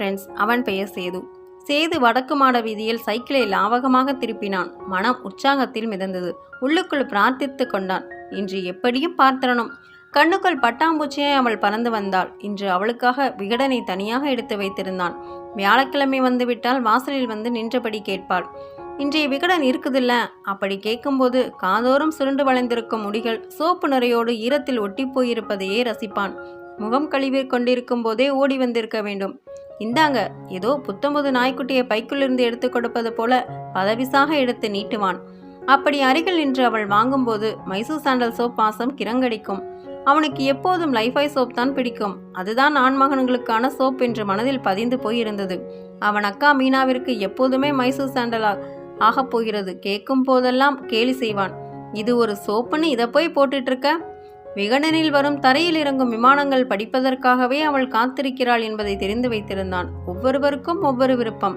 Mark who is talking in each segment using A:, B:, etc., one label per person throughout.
A: Friends அவன் பெயர் சேது. சேது வடக்கு மாட வீதியில் சைக்கிளை லாவகமாக திருப்பினான். மனம் உற்சாகத்தில் மிதந்தது. உள்ளுக்குள் பிரார்த்தித்து கொண்டான். இன்று எப்படியும் பார்த்திரணும். கண்ணுக்குள் பட்டாம்பூச்சியை அவள் பறந்து வந்தாள். இன்று அவளுக்காக விகடனை தனியாக எடுத்து வைத்திருந்தான். வியாழக்கிழமை வந்துவிட்டால் வாசலில் வந்து நின்றபடி கேட்பாள். இன்றைய விகடன் இருக்குதில்ல? அப்படி கேட்கும்போது காதோறும் சுருண்டு வளைந்திருக்கும் முடிகள் சோப்பு நிறையோடு ஈரத்தில் ஒட்டி போயிருப்பதையே ரசிப்பான். முகம் கழுவி கொண்டிருக்கும் போதே ஓடி வந்திருக்க வேண்டும். இந்தாங்க ஏதோ புத்தம்புது நாய்க்குட்டியை பைக்குள்ளிருந்து எடுத்து கொடுப்பது போல பதவிசாக எடுத்து நீட்டுவான். அப்படி அருகில் நின்று அவள் வாங்கும்போது மைசூர் சாண்டல் சோப் வாசம் கிரங்கடிக்கும். அவனுக்கு எப்போதும் லைஃபாய் சோப் தான் பிடிக்கும். அதுதான் ஆண்மகன்களுக்கான சோப் என்று மனதில் பதிந்து போயிருந்தது. அவன் அக்கா மீனாவிற்கு எப்போதுமே மைசூர் சாண்டலா ஆகப் போகிறது. கேட்கும் போதெல்லாம் கேலி செய்வான். இது ஒரு சோப்புன்னு இதை போய் போட்டுட்டு இருக்க? விகடனில் வரும் தரையில் இறங்கும் விமானங்கள் படிப்பதற்காகவே அவள் காத்திருக்கிறாள் என்பதை தெரிந்து வைத்திருந்தான். ஒவ்வொருவருக்கும் ஒவ்வொரு விருப்பம்.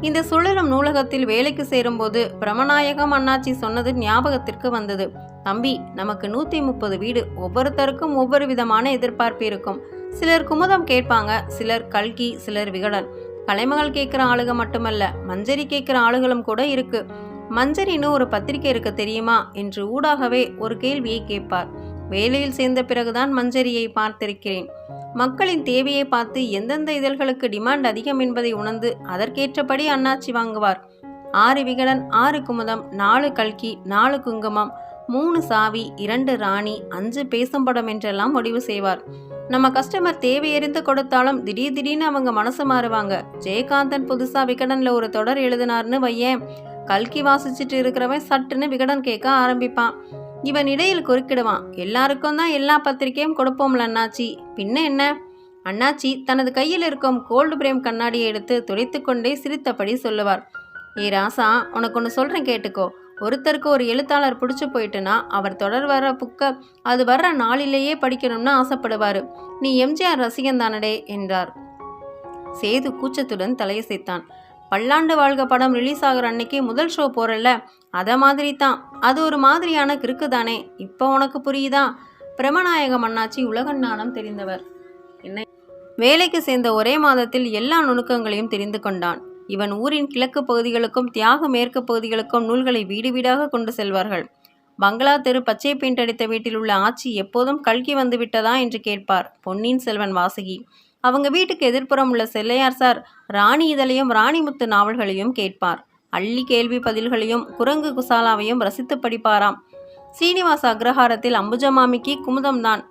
A: இந்த சுழலும் நூலகத்தில் வேலைக்கு சேரும்போது பிரமநாயகம் அண்ணாச்சி சொன்னது ஞாபகத்திற்கு வந்தது. தம்பி நமக்கு நூத்தி முப்பது வீடு. ஒவ்வொருத்தருக்கும் ஒவ்வொரு விதமான எதிர்பார்ப்பு இருக்கும். சிலர் குமுதம் கேட்பாங்க சிலர் கல்கி சிலர் விகடன். கலைமகள் கேட்குற ஆளுக மட்டுமல்ல மஞ்சரி கேட்குற ஆளுகளும் கூட இருக்குது மஞ்சரின்னு ஒரு பத்திரிக்கை இருக்க தெரியுமா? என்று ஊடாகவே ஒரு கேள்வியை கேட்பார். வேலையில் சேர்ந்த பிறகுதான் மஞ்சரியை பார்த்திருக்கிறேன். மக்களின் தேவையை பார்த்து எந்தெந்த இதழ்களுக்கு டிமாண்ட் அதிகம் என்பதை உணர்ந்து அதற்கேற்றபடி அண்ணாச்சி வாங்குவார். ஆறு விகடன் ஆறு குமுதம் நாலு கல்கி நாலு குங்குமம் மூணு சாவி இரண்டு ராணி அஞ்சு பேசும் படம் என்றெல்லாம் முடிவு செய்வார். நம்ம கஸ்டமர் தேவையறிந்து கொடுத்தாலும் திடீர் திடீர்னு அவங்க மனசு மாறுவாங்க. ஜெயகாந்தன் புதுசா விகடன்ல ஒரு தொடர் எழுதினார்னு வையேன். கல்கி வாசிச்சுட்டு இருக்கிறவன் சட்டுன்னு விகடன் கேட்க ஆரம்பிப்பான். இவன் இடையில் குறுக்கிடுவான். எல்லாருக்கும் தான் எல்லா பத்திரிக்கையும் கொடுப்போம்ல அண்ணாச்சி. பின்ன என்ன? அண்ணாச்சி தனது கையில் இருக்கும் கோல்டு பிரேம் கண்ணாடியை எடுத்து துடைத்துக்கொண்டே சிரித்தபடி சொல்லுவார். ஏ ராசா உனக்கு ஒன்று சொல்கிறேன் கேட்டுக்கோ. ஒருத்தருக்கு ஒரு எழுத்தாளர் பிடிச்சி போயிட்டுனா அவர் தொடர் வர புக்க அது வர்ற நாளிலேயே படிக்கணும்னு ஆசைப்படுவார். நீ எம்ஜிஆர் ரசிகன் தானடே என்றார். சேது கூச்சத்துடன் தலையசைத்தான். பல்லாண்டு வாழ்க படம் ரிலீஸ் ஆகிற அன்னைக்கு முதல் ஷோ போறல்ல? அத மாதிரி தான் அது ஒரு மாதிரியான கிறுக்கு தானே? இப்போ உனக்கு புரியுதா? பிரமநாயகம் அண்ணாச்சி உலகஞானம் தெரிந்தவர். என்ன? வேலைக்கு சேர்ந்த ஒரே மாதத்தில் எல்லா நுணுக்கங்களையும் தெரிந்து கொண்டான். இவன் ஊரின் கிழக்கு பகுதிகளுக்கும் தியாக மேற்கு பகுதிகளுக்கும் நூல்களை வீடு வீடாக கொண்டு செல்வார்கள். பங்களா தெரு பச்சை பெயிண்ட் அடித்த வீட்டில் உள்ள ஆட்சி எப்போதும் கல்கி வந்து விட்டதா என்று கேட்பார் பொன்னியின் செல்வன் வாசகி. அவங்க வீட்டுக்கு எதிர்ப்புறம் உள்ள செல்லையார் சார் ராணி இதழையும் ராணிமுத்து நாவல்களையும் கேட்பார். அள்ளி கேள்வி பதில்களையும் குரங்கு குசாலாவையும் ரசித்து படிப்பாராம். சீனிவாச அக்ரஹாரத்தில் அம்புஜமாமிக்கு குமுதம்தான்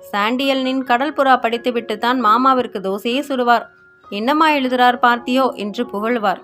A: சாண்டியல்னின் கடல்புறா படித்துவிட்டு தான் மாமாவிற்கு தோசையே சுடுவார். என்னம்மா எழுதுறார் பார்த்தியோ என்று புகழ்வார்.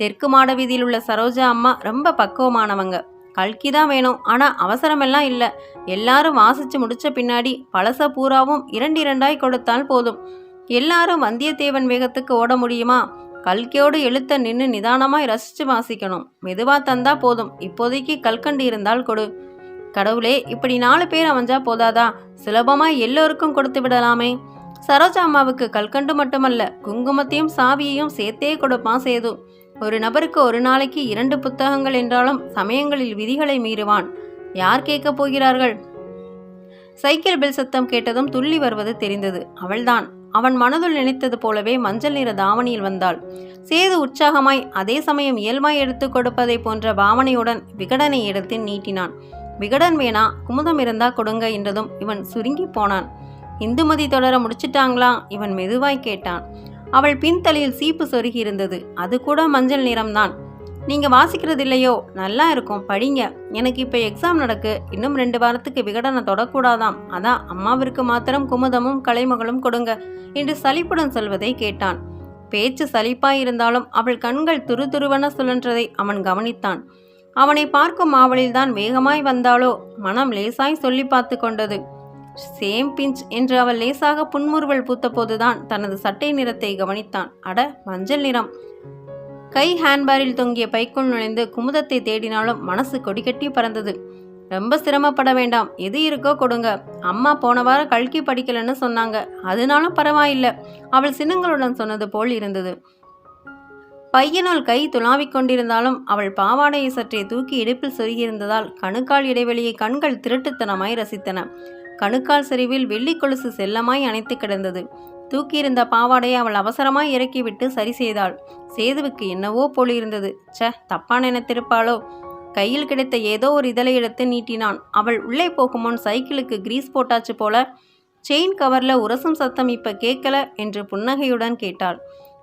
A: தெற்கு மாட வீதியில் உள்ள சரோஜா அம்மா ரொம்ப பக்குவமானவங்க. கல்கி தான் வேணும் ஆனால் அவசரமெல்லாம் இல்லை. எல்லாரும் வாசித்து முடித்த பின்னாடி பழச பூராவும் இரண்டு இரண்டாய் கொடுத்தால் போதும். எல்லாரும் வந்தியத்தேவன் வேகத்துக்கு ஓட முடியுமா? கல்கியோடு எழுத்த நின்று நிதானமாய் ரசித்து வாசிக்கணும். மெதுவா தந்தா போதும். இப்போதைக்கு கல்கண்டு இருந்தால் கொடு. கடவுளே இப்படி நாலு பேர் அமைஞ்சா போதாதா? சுலபமாய் எல்லோருக்கும் கொடுத்து விடலாமே. சரோஜா அம்மாவுக்கு கல்கண்டு மட்டுமல்ல குங்குமத்தையும் சாவியையும் சேர்த்தே கொடுப்பான் சேது. ஒரு நபருக்கு ஒரு நாளைக்கு இரண்டு புத்தகங்கள் என்றாலும் சமயங்களில் விதிகளை மீறுவான். யார் கேட்கப் போகிறார்கள்? சைக்கிள் பெல் சத்தம் கேட்டதும் துள்ளி வருவது தெரிந்தது. அவள்தான். அவன் மனதுள் நினைத்தது போலவே மஞ்சள் நிற தாவணியில் வந்தாள். சேது உற்சாகமாய் அதே சமயம் இயல்பாய் எடுத்து கொடுப்பதை போன்ற பாவனையுடன் விகடனை எடுத்து நீட்டினான். விகடன் வேணா குமுதம் இருந்தா கொடுங்க என்றதும் இவன் சுருங்கி போனான். இந்துமதி தொடர முடிச்சிட்டாங்களா? இவன் மெதுவாய் கேட்டான். அவள் பின்தலையில் சீப்பு சொருகி இருந்தது. அது கூட மஞ்சள் நிறம்தான். நீங்கள் வாசிக்கிறது இல்லையோ? நல்லா இருக்கும். படிங்க. எனக்கு இப்போ எக்ஸாம் நடக்கு. இன்னும் ரெண்டு வாரத்துக்கு விகடனை தொடக்கூடாதாம் அதான் அம்மாவிற்கு மாத்திரம் குமுதமும் கலைமகளும் கொடுங்க என்று சலிப்புடன் சொல்வதை கேட்டான். பேச்சு சலிப்பாய் இருந்தாலும் அவள் கண்கள் துருதுருவென சுழன்றதை அவன் கவனித்தான். அவனை பார்க்கும் ஆவலில்தான் வேகமாய் வந்தாளோ? மனம் லேசாய் சொல்லி பார்த்து கொண்டது. சேம் பிஞ்ச் என்று அவள் லேசாக புன்முறுவல் பூத்தபோதுதான் தனது சட்டை நிறத்தை கவனித்தான். அட மஞ்சள் நிறம். கை ஹேண்ட்பேரில் தொங்கிய பைக்குள் நுழைந்து குமுதத்தை தேடினாலும் மனசு கொடிகட்டி பறந்தது. ரொம்ப சிரமப்பட வேண்டாம். எது இருக்கோ கொடுங்க. அம்மா போன வாரம் கல்கி படிக்கலன்னு சொன்னாங்க. அதனாலும் பரவாயில்லை. அவள் சின்னங்களுடன் சொன்னது போல் இருந்தது. பையனுள் கை துளாவிக் கொண்டிருந்தாலும் அவள் பாவாடையை சற்றே தூக்கி இடுப்பில் சொருகியிருந்ததால் கணுக்கால் இடைவெளியை கண்கள் திருட்டுத்தனமாய் ரசித்தன. கணுக்கால் சரிவில் வெள்ளி கொலுசு செல்லமாய் அணைத்து கிடந்தது. தூக்கியிருந்த பாவாடையை அவள் அவசரமாய் இறக்கிவிட்டு சரி செய்தாள். சேதுவுக்கு என்னவோ போல் இருந்தது ச தப்பா நினைத்திருப்பாளோ? கையில் கிடைத்த ஏதோ ஒரு இதழை எடுத்து நீட்டினான். அவள் உள்ளே போகும் முன் சைக்கிளுக்கு கிரீஸ் போட்டாச்சு போல செயின் கவர்ல உரசும் சத்தம் இப்போ கேட்கல என்று புன்னகையுடன் கேட்டாள்.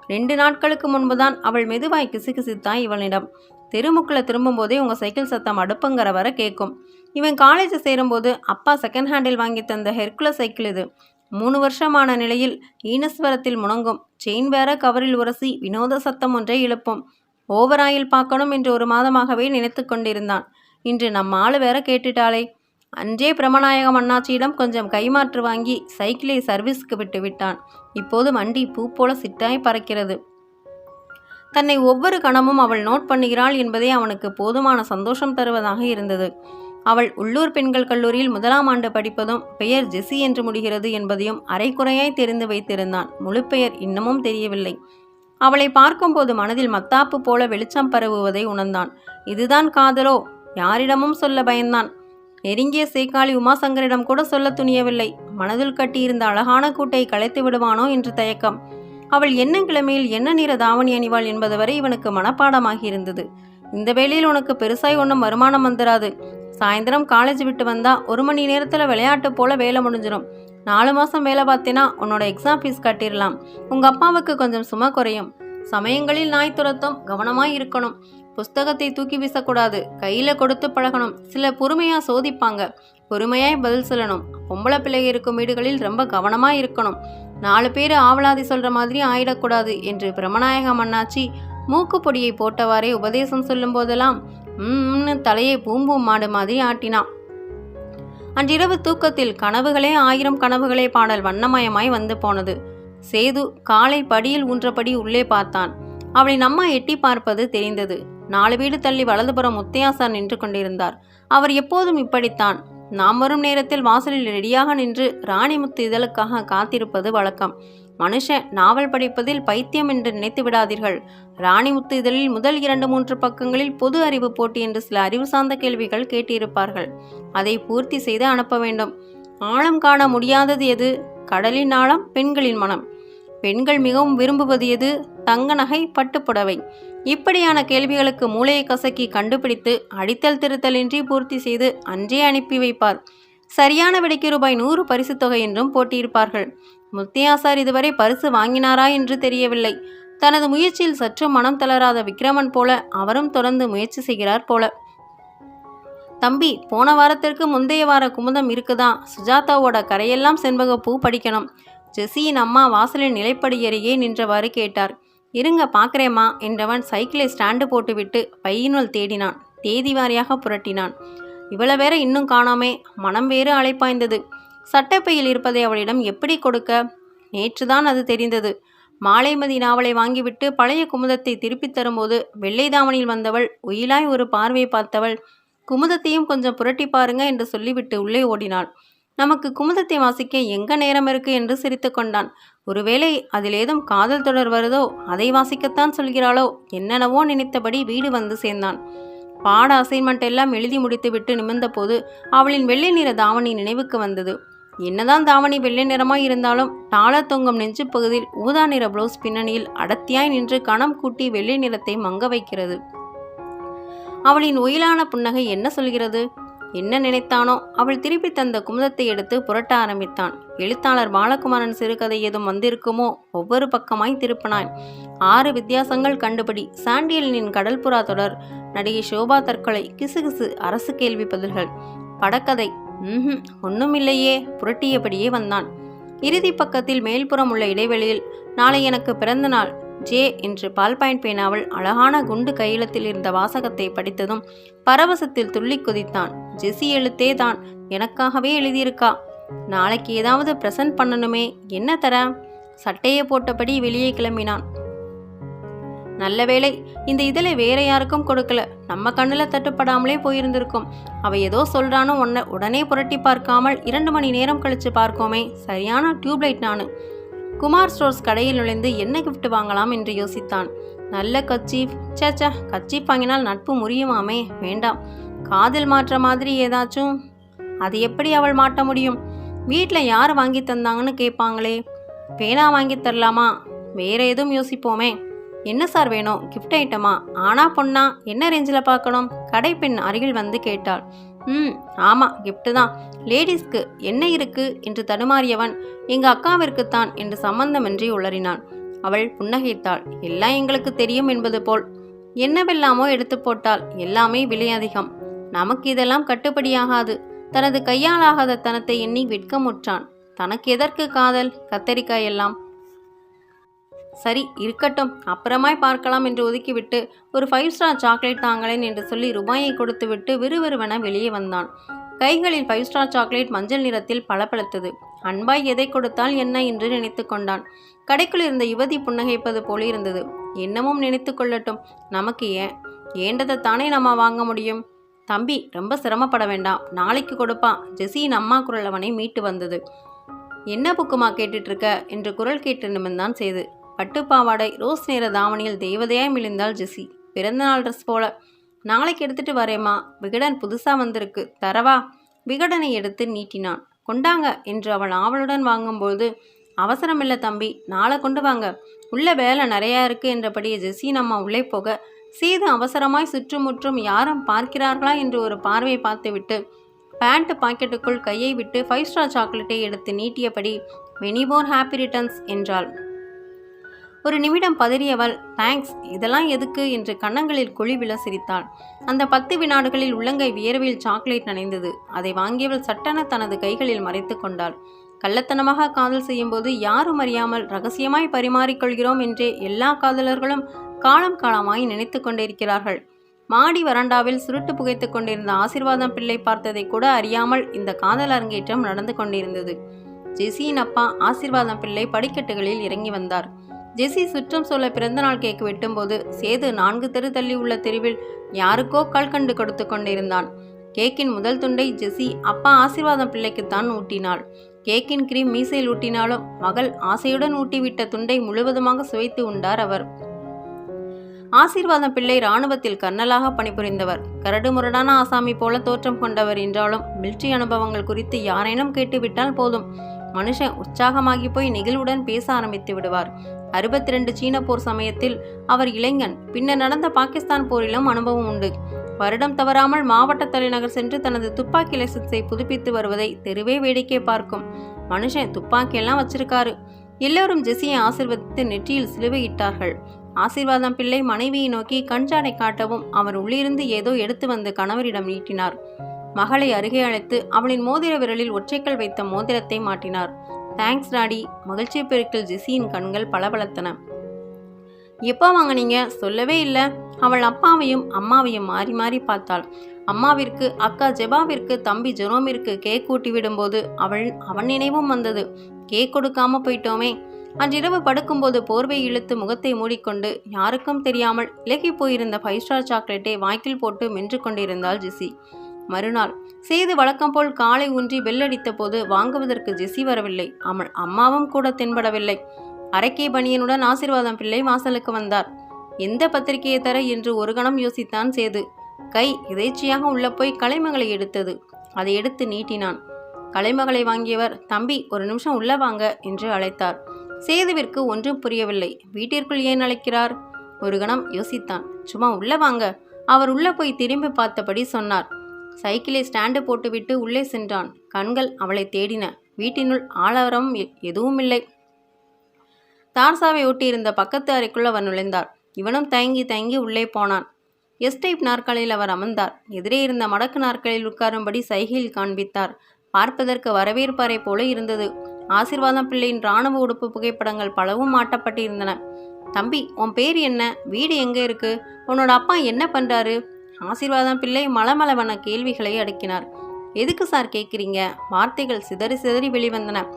A: ரெண்டு நாட்களுக்கு முன்புதான் அவள் மெதுவாய் கிசுகிசுத்தான் இவனிடம் தெருமுக்கில் திரும்பும்போதே உங்கள் சைக்கிள் சத்தம் அடுப்புங்கிற வர கேட்கும். இவன் காலேஜ் சேரும்போது அப்பா செகண்ட் ஹேண்டில் வாங்கி தந்த ஹெர்குலஸ் சைக்கிள் இது. மூணு வருஷமான நிலையில் ஈனஸ்வரத்தில் முணங்கும். செயின் வேற கவரில் உரசி வினோத சத்தம் ஒன்றை எழுப்பும் ஓவர் ஆயில் பார்க்கணும் என்று ஒரு மாதமாகவே நினைத்து கொண்டிருந்தான். இன்று நம்ம ஆளு வேற கேட்டுட்டாளே. அன்றே பிரமநாயகம் அண்ணாச்சியிடம் கொஞ்சம் கைமாற்று வாங்கி சைக்கிளை சர்வீஸ்க்கு விட்டு விட்டான். இப்போது வண்டி பூ போல சிட்டாய் பறக்கிறது. தன்னை ஒவ்வொரு கணமும் அவள் நோட் பண்ணுகிறாள் என்பதே அவனுக்கு போதுமான சந்தோஷம் தருவதாக இருந்தது. அவள் உள்ளூர் பெண்கள் கல்லூரியில் முதலாம் ஆண்டு படிப்பதும் பெயர் ஜெசி என்று முடிகிறது என்பதையும் அரைக்குறையாய் தெரிந்து வைத்திருந்தான். முழு பெயர் இன்னமும் தெரியவில்லை. அவளை பார்க்கும்போது மனதில் மத்தாப்பு போல வெளிச்சம் பரவுவதை உணர்ந்தான். இதுதான் காதலோ? யாரிடமும் சொல்ல பயந்தான். நெருங்கிய சேக்காளி உமாசங்கரிடம் கூட சொல்ல துணியவில்லை. மனதில் கட்டியிருந்த அழகான கூட்டை கலைத்து விடுவானோ? என்று தயக்கம். அவள் என்ன கிழமையில் என்ன நிற தாவணி அணிவாள்? என்பது வரை இவனுக்கு மனப்பாடமாகி இருந்தது இந்த வேளையில் உனக்கு பெருசாய் ஒன்றும் வருமானம் வந்துடாது சாயந்தரம் காலேஜ் விட்டு வந்தால் ஒரு மணி நேரத்தில் விளையாட்டு போல் வேலை முடிஞ்சிடும் நாலு மாதம் வேலை பார்த்தேன்னா உன்னோட எக்ஸாம் ஃபீஸ் கட்டிடலாம் உங்கள் அப்பாவுக்கு கொஞ்சம் சும குறையும். சமயங்களில் நாய் துரத்தம் கவனமாக இருக்கணும். புஸ்தகத்தை தூக்கி வீசக்கூடாது. கையில் கொடுத்து பழகணும். சில பொறுமையாக சோதிப்பாங்க. பொறுமையாய் பதில் சொல்லணும். பொம்பளை பிள்ளை இருக்கும் வீடுகளில் ரொம்ப கவனமாக இருக்கணும். நாலு பேர் ஆவலாதி சொல்கிற மாதிரி ஆயிடக்கூடாது என்று பிரமநாயகம் அண்ணாச்சி மூக்குப்பொடியை போட்டவாறே உபதேசம் சொல்லும் போதெல்லாம் உம்னு தலையை பூம்பூம் மாடு மாதிரி ஆட்டினான். அன்றிரவு தூக்கத்தில் கனவுகளே ஆயிரம் கனவுகளே பாடல் வண்ணமயமாய் வந்து போனது. சேது காலை படியில் ஊன்றபடி உள்ளே பார்த்தான். அவளின் அம்மா எட்டி பார்ப்பது தெரிந்தது. நாலு வீடு தள்ளி வலதுபுறம் முத்தையாசார் நின்று கொண்டிருந்தார். அவர் எப்போதும் இப்படித்தான். நாம் வரும் நேரத்தில் வாசலில் ரெடியாக நின்று ராணிமுத்து இதழுக்காக காத்திருப்பது வழக்கம். மனுஷன் நாவல் படிப்பதில் பைத்தியம் என்று நினைத்து விடாதீர்கள். ராணிமுத்து இதழில் முதல் இரண்டு மூன்று பக்கங்களில் பொது அறிவு போட்டி என்று சில அறிவு சார்ந்த கேள்விகள் கேட்டிருப்பார்கள். அதை பூர்த்தி செய்து அனுப்ப வேண்டும். ஆழம் காண முடியாதது எது? கடலின் ஆழம் பெண்களின் மனம். பெண்கள் மிகவும் விரும்புவது எது? தங்க நகை பட்டுப்புடவை. இப்படியான கேள்விகளுக்கு மூளையை கசக்கி கண்டுபிடித்து அடித்தல் திருத்தலின்றி பூர்த்தி செய்து அன்றே அனுப்பி வைப்பார். சரியான விடைக்கு ரூபாய் நூறு பரிசுத் தொகை என்றும் போட்டியிருப்பார்கள். முத்தியாசார் இதுவரை பரிசு வாங்கினாரா என்று தெரியவில்லை. தனது முயற்சியில் சற்று மனம் தளராத விக்ரமன் போல அவரும் தொடர்ந்து முயற்சி செய்கிறார் போல. தம்பி போன வாரத்திற்கு முந்தைய வார குமுதம் இருக்குதா? சுஜாதாவோட கரையெல்லாம் செண்பக பூ படிக்கணும். ஜெஸ்ஸியின் அம்மா வாசலின் நிலைப்படி அருகே நின்றவாறு கேட்டார். இருங்க பார்க்குறேம்மா என்றவன் சைக்கிளை ஸ்டாண்டு போட்டுவிட்டு பையினுள் தேடினான். தேதி வாரியாக புரட்டினான். இவ்வளவு வேற இன்னும் காணாமே. மனம் வேறு அழைப்பாய்ந்தது சட்டப்பையில் இருப்பதை அவளிடம் எப்படி கொடுக்க? நேற்றுதான் அது தெரிந்தது. மாலைமதி நாவலை வாங்கிவிட்டு பழைய குமுதத்தை திருப்பித் தரும்போது வெள்ளை தாவணியில் வந்தவள் உயிலாய் ஒரு பார்வை பார்த்தவள் குமுதத்தையும் கொஞ்சம் புரட்டி பாருங்க என்று சொல்லிவிட்டு உள்ளே ஓடினாள். நமக்கு குமுதத்தை வாசிக்க எங்க நேரம் இருக்கு என்று சிரித்து கொண்டான். ஒருவேளை அதில் ஏதும் காதல் தொடர் வருதோ அதை வாசிக்கத்தான் சொல்கிறாளோ என்னென்னவோ நினைத்தபடி வீடு வந்து சேர்ந்தான். பாட அசைன்மெண்ட் எல்லாம் எழுதி முடித்துவிட்டு நிமிர்ந்தபோது அவளின் வெள்ளை நிற தாவணி நினைவுக்கு வந்தது. என்னதான் தாவணி வெள்ளை நிறமாய் இருந்தாலும் டால தொங்கும் நெஞ்சு பகுதியில் ஊதா நிற ப்ளவுஸ் பின்னணியில் அடர்த்தியாய் நின்று கணம் கூட்டி வெள்ளை நிறத்தை மங்க வைக்கிறது. அவளின் ஒயிலான புன்னகை என்ன சொல்கிறது? என்ன நினைத்தானோ அவள் திருப்பி தந்த குமுதத்தை எடுத்து புரட்ட ஆரம்பித்தான். எழுத்தாளர் பாலகுமாரன் சிறுகதை ஏதும் வந்திருக்குமோ? ஒவ்வொரு பக்கமாய் திருப்பினான். ஆறு வித்தியாசங்கள் கண்டுபிடி சாண்டியலினின் கடல்புறா தொடர் நடிகை சோபா தற்கொலை கிசுகிசு அரசு கேள்வி பதில்கள். படக்கதை ம் ஒன்றும் இல்லையே புரட்டியபடியே வந்தான். இறுதி பக்கத்தில் மேல்புறம் உள்ள இடைவெளியில் நாளை எனக்கு பிறந்த நாள் ஜே என்று பால் பாயிண்ட் பேனாவில் அழகான குண்டு கையெழுத்தில் இருந்த வாசகத்தை படித்ததும் பரவசத்தில் துள்ளி குதித்தான். ஜெசி எழுத்தே தான் எனக்காகவே எழுதியிருக்கா? நாளைக்கு ஏதாவது ப்ரெசன்ட் பண்ணணுமே என்ன தர? சட்டையை போட்டபடி வெளியே கிளம்பினான். நல்ல வேளை இந்த இதழை வேற யாருக்கும் கொடுக்கல. நம்ம கண்ணில் தட்டுப்படாமலே போயிருந்திருக்கும். அவ ஏதோ சொல்றானோ உன்னை உடனே புரட்டி பார்க்காமல் இரண்டு மணி நேரம் கழிச்சு பார்க்கோமே. சரியான டியூப்லைட் நானு. குமார் ஸ்டோர்ஸ் கடையில் நுழைந்து என்ன கிஃப்ட் வாங்கலாம் என்று யோசித்தான். நல்ல கச்சீஃப் சேச்சா கச்சீஃப் வாங்கினால் நட்பு முறியுமாமே? வேண்டாம். காதில் மாற்ற மாதிரி ஏதாச்சும். அது எப்படி அவள் மாட்ட முடியும்? வீட்டில் யார் வாங்கி தந்தாங்கன்னு கேட்பாங்களே பேனா வாங்கி தரலாமா? வேற எதுவும் யோசிப்போமே. என்ன சார் வேணும்? கிஃப்ட் ஐட்டமா ஆனா பொண்ணா? என்ன ரேஞ்சில் பார்க்கணும்? கடைப்பெண் அருகில் வந்து கேட்டாள். ம் ஆமாம் கிஃப்ட்டு தான். லேடிஸ்க்கு என்ன இருக்கு? என்று தடுமாறியவன் எங்கள் அக்காவிற்குத்தான் என்று சம்பந்தமின்றி உளறினான். அவள் புன்னகைத்தாள். எல்லாம் எங்களுக்கு தெரியும் என்பது போல். என்னவெல்லாமோ எடுத்து போட்டால் எல்லாமே விலை அதிகம். நமக்கு இதெல்லாம் கட்டுப்படியாகாது. தனது கையாலாகாத தனத்தை எண்ணி வெட்கமுற்றான். தனக்கு எதற்கு காதல்? கத்தரிக்காய் எல்லாம் சரி இருக்கட்டும். அப்புறமாய் பார்க்கலாம் என்று ஒதுக்கிவிட்டு ஒரு ஃபைவ் ஸ்டார் சாக்லேட் தாங்களேன் என்று சொல்லி ரூபாயை கொடுத்துவிட்டு விறுவிறுவென வெளியே வந்தான். கைகளில் ஃபைவ் ஸ்டார் சாக்லேட் மஞ்சள் நிறத்தில் பளபளத்தது. அன்பாய் எதை கொடுத்தால் என்ன என்று நினைத்து கொண்டான். கடைக்குள் இருந்த யுவதி புன்னகைப்பது போல இருந்தது. என்னமும் நினைத்து கொள்ளட்டும். நமக்கு ஏன் ஏண்டதை தானே நம்ம வாங்க முடியும்? தம்பி ரொம்ப சிரமப்பட வேண்டாம். நாளைக்கு கொடுப்பான் ஜெசியின் அம்மா குரல் அவனை மீட்டு வந்தது. என்ன புக்குமா கேட்டுட்ருக்க என்று குரல் கேட்டு நிமிர்ந்தான் செய்து பட்டுப்பாவாடை ரோஸ் நிற தாவணியில் தேவதையாய் மிளிந்தாள் ஜெசி பிறந்தநாள் ட்ரெஸ் போல. நாளைக்கு எடுத்துட்டு வரேம்மா. விகடன் புதுசாக வந்திருக்கு. தரவா. விகடனை எடுத்து நீட்டினான். கொண்டாங்க என்று அவள் ஆவலுடன் வாங்கும்போது அவசரமில்லை தம்பி நாளை கொண்டு வாங்க. உள்ள வேலை நிறையா இருக்கு என்றபடி ஜெசின் அம்மா உள்ளே போக சீது அவசரமாய் சுற்றுமுற்றும் யாரும் பார்க்கிறார்களா என்று ஒரு பார்வை பார்த்துவிட்டு பேண்ட் பாக்கெட்டுக்குள் கையை விட்டு ஃபைவ் ஸ்டார் சாக்லேட்டை எடுத்து நீட்டியபடி மெனிபோர் ஹாப்பி ரிட்டர்ன்ஸ் என்றாள். ஒரு நிமிடம் பதறியவள் தேங்க்ஸ் இதெல்லாம் எதுக்கு என்று கன்னங்களில் குழிவிழ சிரித்தாள். அந்த பத்து வினாடுகளில் உள்ளங்கை வியர்வையில் சாக்லேட் நனைந்தது. அதை வாங்கியவள் சட்டென தனது கைகளில் மறைத்து கொண்டாள். கள்ளத்தனமாக காதல் செய்யும்போது யாரும் அறியாமல் ரகசியமாய் பரிமாறிக்கொள்கிறோம் என்றே எல்லா காதலர்களும் காலம் காலமாய் நினைத்து கொண்டிருக்கிறார்கள். மாடி வராண்டாவில் சுருட்டு புகைத்துக் கொண்டிருந்த ஆசிர்வாதம் பிள்ளை பார்த்ததை கூட அறியாமல் இந்த காதல் அரங்கேற்றம் நடந்து கொண்டிருந்தது. ஜெசியின் அப்பா ஆசிர்வாதம் பிள்ளை படிக்கட்டுகளில் இறங்கி வந்தார். ஜெசி சுற்றம் சொல்ல பிறந்தநாள் கேக் வெட்டும்போது சேது நான்கு தெரு தள்ளி உள்ள தெருவில் யாருக்கோ கல்கண்டு கொடுத்து கொண்டிருந்தான். கேக்கின் முதல் துண்டை ஜெசி அப்பா ஆசிர்வாதம் பிள்ளைக்குத்தான் ஊட்டினாள். கேக்கின் கிரீம் மீசையில் ஊட்டினாலும் மகள் ஆசையுடன் ஊட்டிவிட்ட துண்டை முழுவதுமாக சுவைத்து உண்டார் அவர். ஆசீர்வாதம் பிள்ளை இராணுவத்தில் கர்னலாக பணிபுரிந்தவர். கரடுமுரடான ஆசாமி போல தோற்றம் கொண்டவர் என்றாலும் மில்ட்ரி அனுபவங்கள் குறித்து யாரேனும் கேட்டுவிட்டால் போதும். மனுஷன் உற்சாகமாகி போய் நெகிழ்வுடன் பேச ஆரம்பித்து விடுவார். அறுபத்தி ரெண்டு சீன போர் சமயத்தில் அவர் இளைஞன். பின்னர் நடந்த பாகிஸ்தான் போரிலும் அனுபவம் உண்டு. வருடம் தவறாமல் மாவட்ட தலைநகர் சென்று தனது துப்பாக்கி லைசன்ஸை புதுப்பித்து வருவதை தெருவே வேடிக்கை பார்க்கும். மனுஷன் துப்பாக்கியெல்லாம் வச்சிருக்காரு. எல்லோரும் ஜெசியை ஆசிர்வதித்து நெற்றியில் சிலுவையிட்டார்கள். ஆசீர்வாதம் பிள்ளை மனைவியை நோக்கி கஞ்சாடை காட்டவும் அவர் உள்ளிருந்து ஏதோ எடுத்து வந்து கணவரிடம் நீட்டினார். மகளை அருகே அழைத்து அவளின் மோதிர விரலில் ஒற்றைக்கல் வைத்த மோதிரத்தை மாட்டினார். தேங்க்ஸ் டாடி மகிழ்ச்சி பெருக்கில் ஜெசியின் கண்கள் பளபளத்தன. எப்போ வாங்குனீங்க? சொல்லவே இல்லை. அவள் அப்பாவையும் அம்மாவையும் மாறி மாறி பார்த்தாள். அம்மாவிற்கு அக்கா ஜெபாவிற்கு தம்பி ஜெரோமிற்கு கேக் ஊட்டி விடும்போது அவள் அவன் நினைவும் வந்தது. கேக் கொடுக்காம போயிட்டோமே. அன்றிரவு படுக்கும்போது போர்வை இழுத்து முகத்தை மூடிக்கொண்டு யாருக்கும் தெரியாமல் இலகி போயிருந்த ஃபைவ் ஸ்டார் சாக்லேட்டை வாய்க்கில் போட்டு மென்று கொண்டிருந்தாள் ஜிசி. மறுநாள். செய்து வழக்கம் போல் காலை ஊன்றி வெள்ளடித்த போது வாங்குவதற்கு ஜெசி வரவில்லை. அவள் அம்மாவும் கூட தென்படவில்லை. அரைக்கை பணியனுடன் ஆசீர்வாதம் பிள்ளை வாசலுக்கு வந்தார். எந்த பத்திரிகையை தர என்று ஒரு கணம் யோசித்தான் சேது. கை எதேச்சியாக உள்ள போய் கலைமகளை எடுத்தது. அதை எடுத்து நீட்டினான். கலைமகளை வாங்கியவர் தம்பி ஒரு நிமிஷம் உள்ள வாங்க என்று அழைத்தார். சேதுவிற்கு ஒன்றும் புரியவில்லை. வீட்டிற்குள் ஏன் அழைக்கிறார்? ஒரு கணம் யோசித்தான். சும்மா உள்ள வாங்க. அவர் உள்ள போய் திரும்பி பார்த்தபடி சொன்னார். சைக்கிளை ஸ்டாண்டு போட்டுவிட்டு உள்ளே சென்றான். கண்கள் அவளை தேடின. வீட்டினுள் ஆளவரம் எ- எதுவும் இல்லை தார்சாவை ஒட்டியிருந்த பக்கத்து அறைக்குள் அவர் நுழைந்தார். இவனும் தயங்கி தயங்கி உள்ளே போனான். எஸ்டைப் நாற்காலியில் அவர் அமர்ந்தார். எதிரே இருந்த மடக்கு நாற்காலில் உட்காரும்படி சைகையில் காண்பித்தார். பார்ப்பதற்கு வரவேற்பறை போல இருந்தது. ஆசீர்வாதம் பிள்ளையின் இராணுவ உடுப்பு புகைப்படங்கள் பலவும் மாட்டப்பட்டிருந்தன தம்பி உன் பேர் என்ன? வீடு எங்கே இருக்கு? உன்னோட அப்பா என்ன பண்ணுறாரு ஆசீர்வாதம் பிள்ளை மலமளவன கேள்விகளை அடுக்கினார். எதுக்கு சார் கேட்குறீங்க? வார்த்தைகள் சிதறி சிதறி வெளிவந்தன.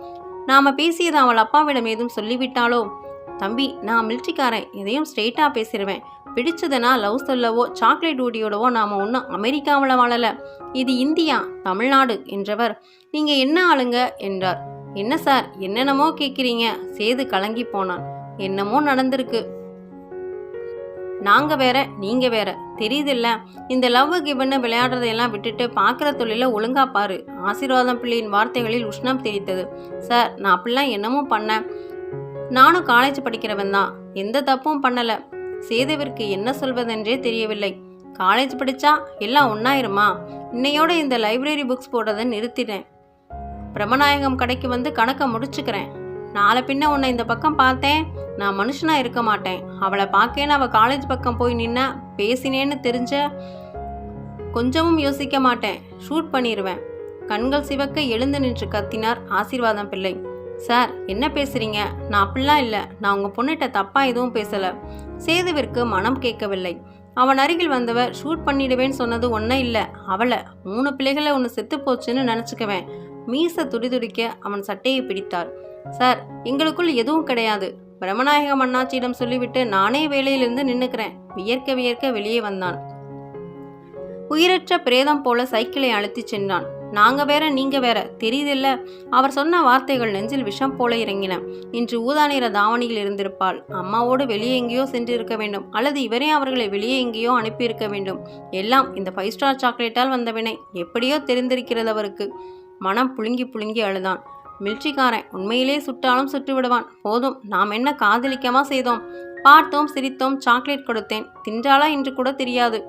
A: நாம் பேசியது அவள் அப்பாவிடம் ஏதும் சொல்லிவிட்டாளோ? தம்பி நான் மிலிட்ரிக்காரன். எதையும் ஸ்ட்ரெயிட்டாக பேசிடுவேன் பிடிச்சதுனா லவ் சொல்லவோ சாக்லேட் ஊட்டியோடவோ நாம் ஒன்றும் அமெரிக்காவில் வாழல. இது இந்தியா தமிழ்நாடு என்றவர். நீங்கள் என்ன ஆளுங்க? என்றார். என்ன சார்? என்னென்னமோ கேட்குறீங்க. சேது கலங்கி போனான். என்னமோ நடந்திருக்கு. நாங்கள் வேற நீங்கள் வேற. தெரியுதுல்ல? இந்த லவ் கிவன்னு விளையாடுறதையெல்லாம் விட்டுட்டு பார்க்குற தொழிலை ஒழுங்கா பாரு. ஆசீர்வாதம் பிள்ளையின் வார்த்தைகளில் உஷ்ணம் தெரித்தது சார் நான் அப்படிலாம் என்னமோ பண்ணேன். நானும் காலேஜ் படிக்கிறவன் தான். எந்த தப்பும் பண்ணலை. சேதுவிற்கு என்ன சொல்வதென்றே தெரியவில்லை. காலேஜ் படித்தா எல்லாம் ஒன்றாயிருமா இன்னையோட இந்த லைப்ரரி புக்ஸ் போடுறதை நிறுத்தினேன் பிரமநாயகம் கடைக்கு வந்து கணக்கை முடிச்சுக்கிறேன். நாளை பின்ன உன்னை இந்த பக்கம் பார்த்தேன். நான் மனுஷனாக இருக்க மாட்டேன். அவளை பார்க்கேன்னு அவள் காலேஜ் பக்கம் போய் நின்னா பேசினேன்னு தெரிஞ்ச கொஞ்சமும் யோசிக்க மாட்டேன். ஷூட் பண்ணிடுவேன் கண்கள் சிவக்க எழுந்து நின்று கத்தினார் ஆசீர்வாதம் பிள்ளை. சார் என்ன பேசுறீங்க? நான் அப்படிலாம் இல்லை. நான் உங்கள் பொண்ணிட்ட தப்பாக எதுவும் பேசலை. சேதுவிற்கு மனம் கேட்கவில்லை. அவன் அருகில் வந்தவர் ஷூட் பண்ணிடுவேன்னு சொன்னது ஒன்றும் இல்லை. அவளை மூணு பிள்ளைகளை ஒன்று செத்து போச்சுன்னு நினச்சிக்குவேன். மீச துடிதுடிக்க அவன் சட்டையை பிடித்தார் சார் எங்களுக்குள் எதுவும் கிடையாது. பிரமநாயக அண்ணாச்சியிடம் சொல்லிவிட்டு நானே வேலையிலிருந்து நின்னுக்கிறேன். வியர்க்க வியர்க்க வெளியே வந்தான். உயிரற்ற பிரேதம் போல சைக்கிளை அழுத்தி சென்றான். நாங்க வேற நீங்க வேற. தெரியுதில்ல. அவர் சொன்ன வார்த்தைகள் நெஞ்சில் விஷம் போல இறங்கின. இன்று ஊதா நிற தாவணியில் இருந்திருப்பாள். அம்மாவோடு வெளியே எங்கேயோ சென்றிருக்க வேண்டும். அல்லது இவரே அவர்களை வெளியே எங்கேயோ அனுப்பியிருக்க வேண்டும். எல்லாம் இந்த ஃபைவ் ஸ்டார் சாக்லேட்டால் வந்த வினை எப்படியோ தெரிந்திருக்கிறது அவருக்கு மனம் புழுங்கி புழுங்கி அழுதான். மில்ட்ரிக்காரன் உண்மையிலே சுட்டாலும் சுட்டு விடுவான் போதும் நாம் என்ன காதலிக்கமா செய்தோம்? பார்த்தோம் சிரித்தோம் சாக்லேட் கொடுத்தேன். தின்றாளா என்று கூட தெரியாது.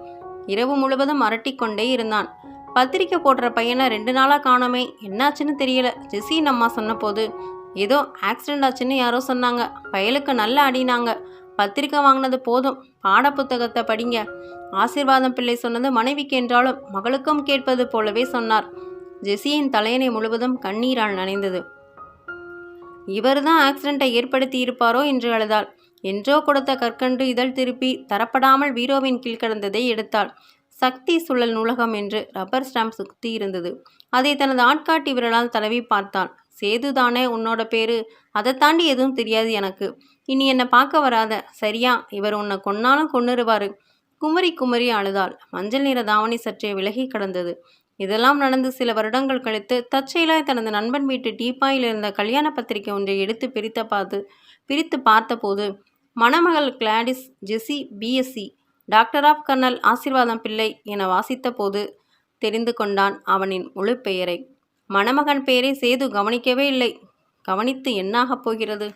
A: இரவு முழுவதும் அரட்டிக்கொண்டே இருந்தான். பத்திரிக்கை போடுற பையனை ரெண்டு நாளாக காணோமே. என்னாச்சுன்னு தெரியல. ஜெஸின் அம்மா சொன்னபோது ஏதோ ஆக்சிடென்ட் ஆச்சுன்னு யாரோ சொன்னாங்க. பயலுக்கு நல்ல அடினாங்க. பத்திரிக்கை வாங்கினது போதும். பாடப்புத்தகத்தை படிங்க. ஆசீர்வாதம் பிள்ளை சொன்னது மனைவிக்கு என்றாலும் மகளுக்கும் கேட்பது போலவே சொன்னார். ஜெஸியின் தலையணை முழுவதும் கண்ணீரால் நனைந்தது. இவர்தான் ஆக்சிடென்ட்டை ஏற்படுத்தி இருப்பாரோ என்று அழுதாள். என்றோ கொடுத்த கற்கண்டு இதழ் திருப்பி தரப்படாமல் வீரோவின் கீழ்கடந்ததை எடுத்தாள். சக்தி சுழல் நூலகம் என்று ரப்பர் ஸ்டாம்ப் சுத்தி இருந்தது அதை தனது ஆட்காட்டி விரலால் தடவி பார்த்தாள் சேதுதானே உன்னோட பேரு? அதை தாண்டி எதுவும் தெரியாது எனக்கு. இனி என்னை பார்க்க வராத. சரியா இவர் உன்னை கொன்னாலும் கொன்னுருவாரு. குமரி குமரி அழுதாள். மஞ்சள் நிற தாவணி சற்றே விலகி கடந்தது. இதெல்லாம் நடந்து சில வருடங்கள் கழித்து தற்செயலாய் தனது நண்பன் வீட்டு டீப்பாயில் இருந்த கல்யாண பத்திரிகை ஒன்றை எடுத்து பிரித்த பார்த்து பிரித்து பார்த்தபோது மணமகள் Gladys Jessie BSc doctor of colonel Asirvatham Pillai என வாசித்த போது தெரிந்து கொண்டான் அவனின் முழு பெயரை. மணமகன் பெயரை சேது கவனிக்கவே இல்லை. கவனித்து என்னாகப் போகிறது?